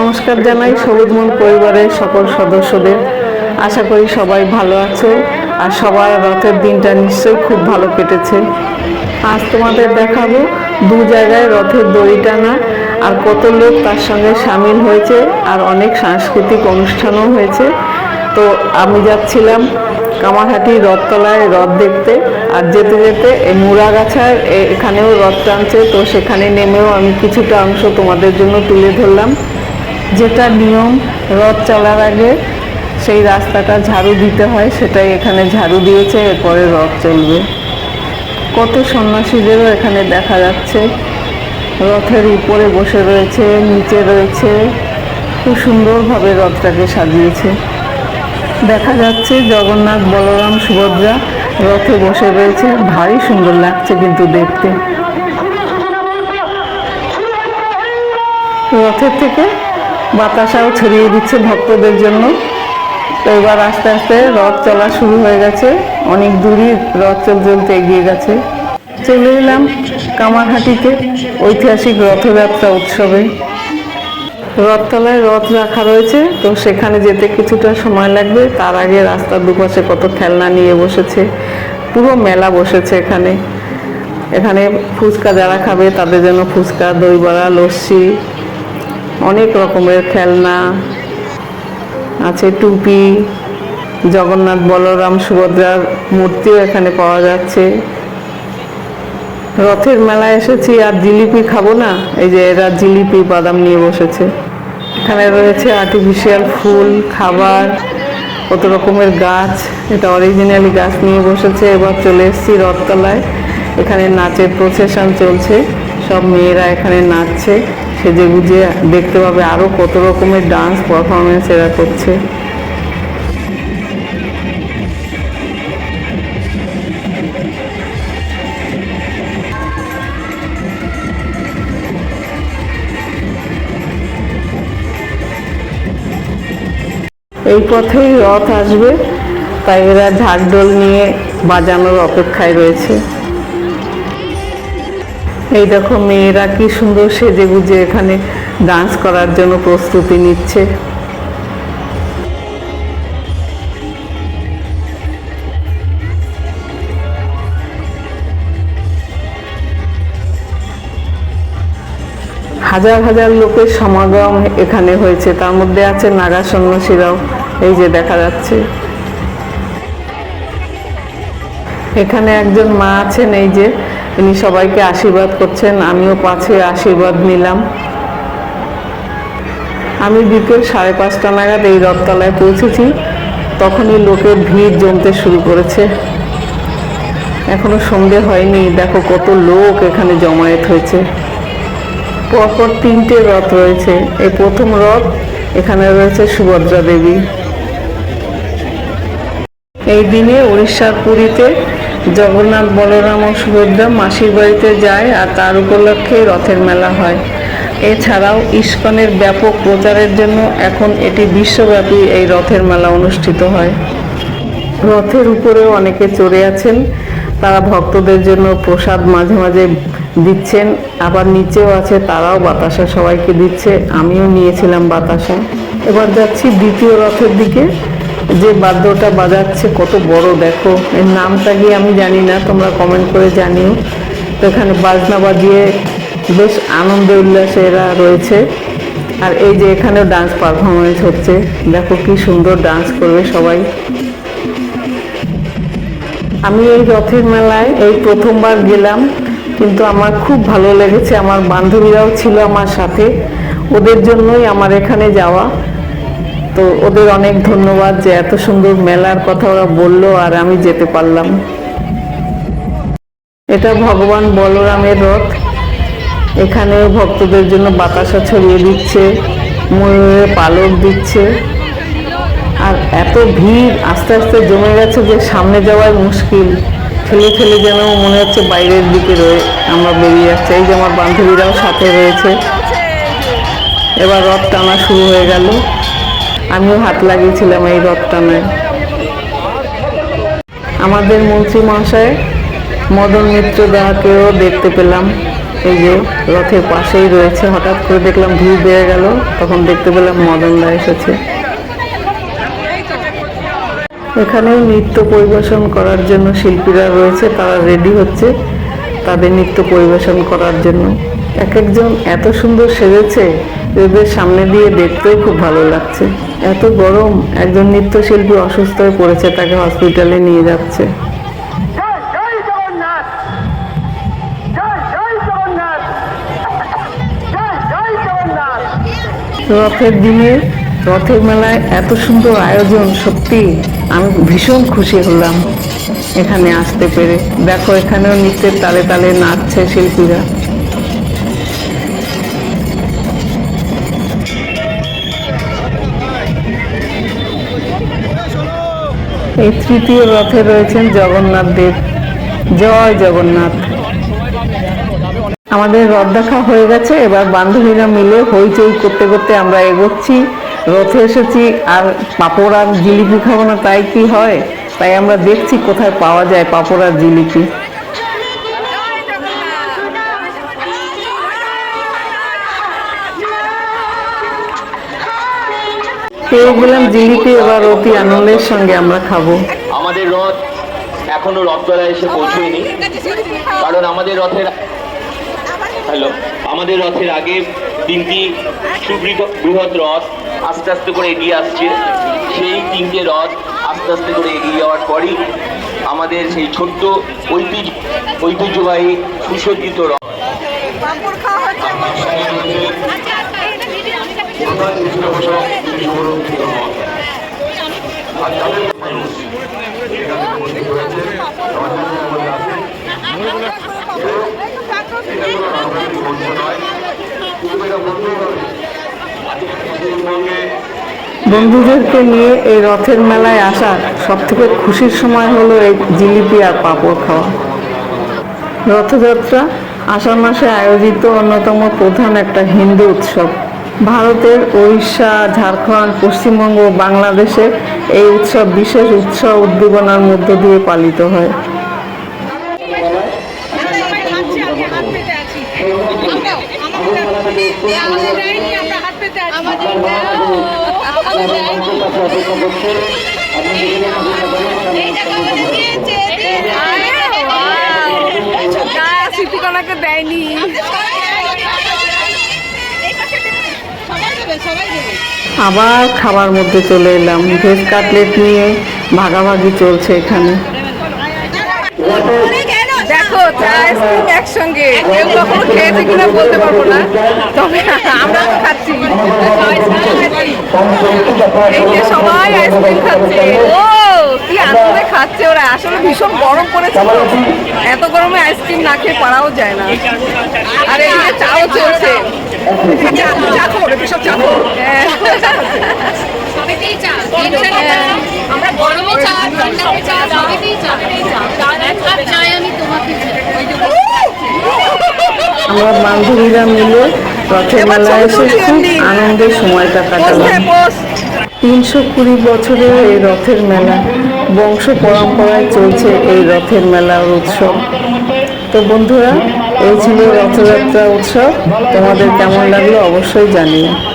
নমস্কার জানাই সবুজমন পরিবারের সকল সদস্যদের। আশা করি সবাই ভালো আছে আর সবার রথের দিনটা নিশ্চয়ই খুব ভালো কেটেছে। আজ তোমাদের দেখাবো দু জায়গায় রথের দড়ি টানা আর কত লোক তার সঙ্গে সামিল হয়েছে আর অনেক সাংস্কৃতিক অনুষ্ঠানও হয়েছে। তো আমি যাচ্ছিলাম কামারহাটি রথতলায় রথ দেখতে আর যেতে যেতে এই মুড়াগাছার এখানেও রথ টানছে, তো সেখানে নেমেও আমি কিছুটা অংশ তোমাদের জন্য তুলে ধরলাম। যেটা নিয়ম, রথ চলার আগে সেই রাস্তাটা ঝাড়ু দিতে হয়, সেটাই এখানে ঝাড়ু দিয়েছে, এরপরে রথ চলবে। কত সন্ন্যাসীদেরও এখানে দেখা যাচ্ছে। রথের উপরে বসে রয়েছে, নিচে রয়েছে। খুব সুন্দরভাবে রথটাকে সাজিয়েছে। দেখা যাচ্ছে জগন্নাথ বলরাম সুভদ্রা রথে বসে রয়েছে। ভারী সুন্দর লাগছে কিন্তু দেখতে। রথের থেকে বাতাসাও ছড়িয়ে দিচ্ছে ভক্তদের জন্য। তো এবার আস্তে আস্তে রথ চলা শুরু হয়ে গেছে। অনেক দূরই রথ চলতে চলতে এগিয়ে গেছে। চলে এলাম কামারহাটিতে ঐতিহাসিক রথযাত্রা উৎসবে। রথতলায় রথ রাখা রয়েছে, তো সেখানে যেতে কিছুটা সময় লাগবে। তার আগে রাস্তার দুপাশে কত খেলনা নিয়ে বসেছে, পুরো মেলা বসেছে এখানে। এখানে ফুচকা যারা খাবে তাদের জন্য ফুচকা দইবড়া লস্যি অনেক রকমের খেলনা, আছে টুপি, জগন্নাথ বলরাম সুভদ্রার মূর্তিও এখানে পাওয়া যাচ্ছে। রথের মেলায় এসেছি, আর জিলিপি খাব না? এই যে এরা জিলিপি, বাদাম নিয়ে বসেছে। এখানে রয়েছে আর্টিফিশিয়াল ফুল, খাবার, কত রকমের গাছ। এটা অরিজিনালি গাছ নিয়ে বসেছে, এবার চলে এসেছি রথতলায়। এখানে নাচের প্রসেশন চলছে, সব মেয়েরা এখানে নাচছে। সেজে গুজে দেখতে পাবে আরও কত রকমের ডান্স পারফরমেন্স এরা করছে। এই পথেই রথ আসবে, তাই এরা ঢাকঢোল নিয়ে বাজানোর অপেক্ষায় রয়েছে। এই দেখো মেয়েরা কি সুন্দর সেজে গুজে এখানে ডান্স করার জন্য প্রস্তুতি নিচ্ছে। হাজার হাজার লোকের সমাগম এখানে হয়েছে। তার মধ্যে আছে নাগা সন্ন্যাসীরাও। এই যে দেখা যাচ্ছে। এখানে একজন মা আছেন, এই যে তিনি সবাইকে আশীর্বাদ করছেন, আমিও পাশে আশীর্বাদ নিলাম। আমি বিকেল সাড়ে পাঁচটা নাগাদ এই রথতলায় পৌঁছেছি। তখনই লোকের ভিড় জমতে শুরু করেছে। এখনও সন্ধে হয়নি, দেখো কত লোক এখানে জমায়েত হয়েছে। পরপর তিনটে রথ রয়েছে। এই প্রথম রথ এখানে রয়েছে সুভদ্রা দেবী। এই দিনে উড়িষ্যার পুরীতে জগন্নাথ বলরাম ও সুভদ্রা মাসির বাড়িতে যায় আর তার উপলক্ষে রথের মেলা হয়। এছাড়াও ইস্কনের ব্যাপক প্রচারের জন্য এখন এটি বিশ্বব্যাপী এই রথের মেলা অনুষ্ঠিত হয়। রথের উপরেও অনেকে চড়ে আছেন। তারা ভক্তদের জন্য প্রসাদ মাঝে মাঝে দিচ্ছেন। আবার নিচেও আছে তারাও বাতাসা সবাইকে দিচ্ছে। আমিও নিয়েছিলাম বাতাসা। এবার যাচ্ছি দ্বিতীয় রথের দিকে। যে বাদ্যটা বাজাচ্ছে, কত বড় দেখো। এর নামটা গিয়ে আমি জানি না, তোমরা কমেন্ট করে জানিও। তো এখানে বাজনা বাজিয়ে বেশ আনন্দ উল্লাসে এরা রয়েছে। আর এই যে এখানেও ডান্স পারফরমেন্স হচ্ছে। দেখো কি সুন্দর ডান্স করবে সবাই। আমি এই রথের মেলায় এই প্রথমবার গেলাম, কিন্তু আমার খুব ভালো লেগেছে। আমার বান্ধবীরাও ছিল আমার সাথে। ওদের জন্যই আমার এখানে যাওয়া। তো ওদের অনেক ধন্যবাদ যে এত সুন্দর মেলার কথা ওরা বলল আর আমি যেতে পারলাম। এটা ভগবান বলরামের রথ। এখানেও ভক্তদের জন্য বাতাসা ছড়িয়ে দিচ্ছে, ময়ূরের পালক দিচ্ছে। আর এত ভিড়, আস্তে আস্তে জমে গেছে যে সামনে যাওয়াই মুশকিল। ঠেলে ঠেলে যেন মনে হচ্ছে বাইরের দিকে রয়ে আমরা বেরিয়ে যাচ্ছি। এই যে আমার বান্ধবীরাও সাথে রয়েছে। এবার রথ টানা শুরু হয়ে গেল। আমিও হাত লাগিয়েছিলাম এই রথ টানায় আমাদের মন্ত্রী মহাশয় মদন মিত্র দাকেও দেখতে পেলাম। এই যে রথের পাশেই রয়েছে, হঠাৎ করে দেখলাম ভিড় বেড়ে গেল, তখন দেখতে পেলাম মদন দা এসেছে। এখানেও নৃত্য পরিবেশন করার জন্য শিল্পীরা রয়েছে, তারা রেডি হচ্ছে তাদের নৃত্য পরিবেশন করার জন্য। এক একজন এত সুন্দর সেজেছে এদের সামনে দিয়ে দেখতেও খুব ভালো লাগছে। এত গরম একজন নৃত্যশিল্পী অসুস্থ হয়ে পড়েছে তাকে হসপিটালে নিয়ে যাচ্ছে। রথের দিনে রথের মেলায় এত সুন্দর আয়োজন সত্যি আমি ভীষণ খুশি হলাম। এখানে আসতে পেরে। দেখো এখানেও নৃত্যের তালে তালে নাচছে শিল্পীরা। এই তৃতীয় রথে রয়েছেন জগন্নাথ দেব। জয় জগন্নাথ। আমাদের রথ দেখা হয়ে গেছে, এবার বান্ধবীরা মিলে হইচই করতে করতে আমরা এগোচ্ছি, রথে এসেছি, আর পাপড় আর জিলিপি খাব না, তাই কি হয়? তাই আমরা দেখছি কোথায় পাওয়া যায় পাপড় আর জিলিপি। পেয়ে গেলাম জিলিপি এবার অতি আনন্দের সঙ্গে আমরা খাব। আমাদের রথ এখনও রথতলায় এসে পৌঁছয়নি। কারণ আমাদের রথের হ্যালো আমাদের রথের আগে তিনটি সুবৃহৎ বৃহৎ রথ আস্তে আস্তে করে এগিয়ে আসছে। সেই তিনটে রথ আস্তে আস্তে করে এগিয়ে যাওয়ার পরই আমাদের সেই ছোট্ট ঐতিহ্য ঐতিহ্যবাহী সুসজ্জিত রথ। বন্ধুদেরকে নিয়ে এই রথের মেলায় আসা সব থেকে খুশির সময় হলো এই জিলিপি আর পাঁপড় খাওয়া। রথযাত্রা আষাঢ় মাসে আয়োজিত অন্যতম প্রধান একটা হিন্দু উৎসব। ভারতের উড়িষ্যা ঝাড়খণ্ড, পশ্চিমবঙ্গ বাংলাদেশে এই উৎসব বিশেষ উৎসব উদ্দীপনার মধ্য দিয়ে পালিত হয়। দেয়নি। আবার খাবার মধ্যে চলে এলাম। ভেজ কাটলেট নিয়ে ভাগাভাগি চলছে এখানে। দেখো চা আইসক্রিম একসঙ্গে। কেউ কখনো খেয়েছে কিনা বলতে পারব না। তবে আমরা খাচ্ছি। এই যে সবাই আইসক্রিম খাচ্ছে। ও কি আনন্দে খাচ্ছে ওরা। আসলে ভীষণ গরম পড়েছে এত গরমে আইসক্রিম না খেয়ে পারাও যায় না। আর এদিকে চাও চলছে। আমরা আমরা বান্ধবীরা মিলে রথের মেলায় এসে খুব আনন্দের সময়টা কাটালাম। তিনশো কুড়ি বছরের এই রথের মেলা, বংশ পরম্পরায় চলছে এই রথের মেলার উৎসব। তো বন্ধুরা এই ছিল রথযাত্রা উৎসব। তোমাদের কেমন লাগল অবশ্যই জানিও।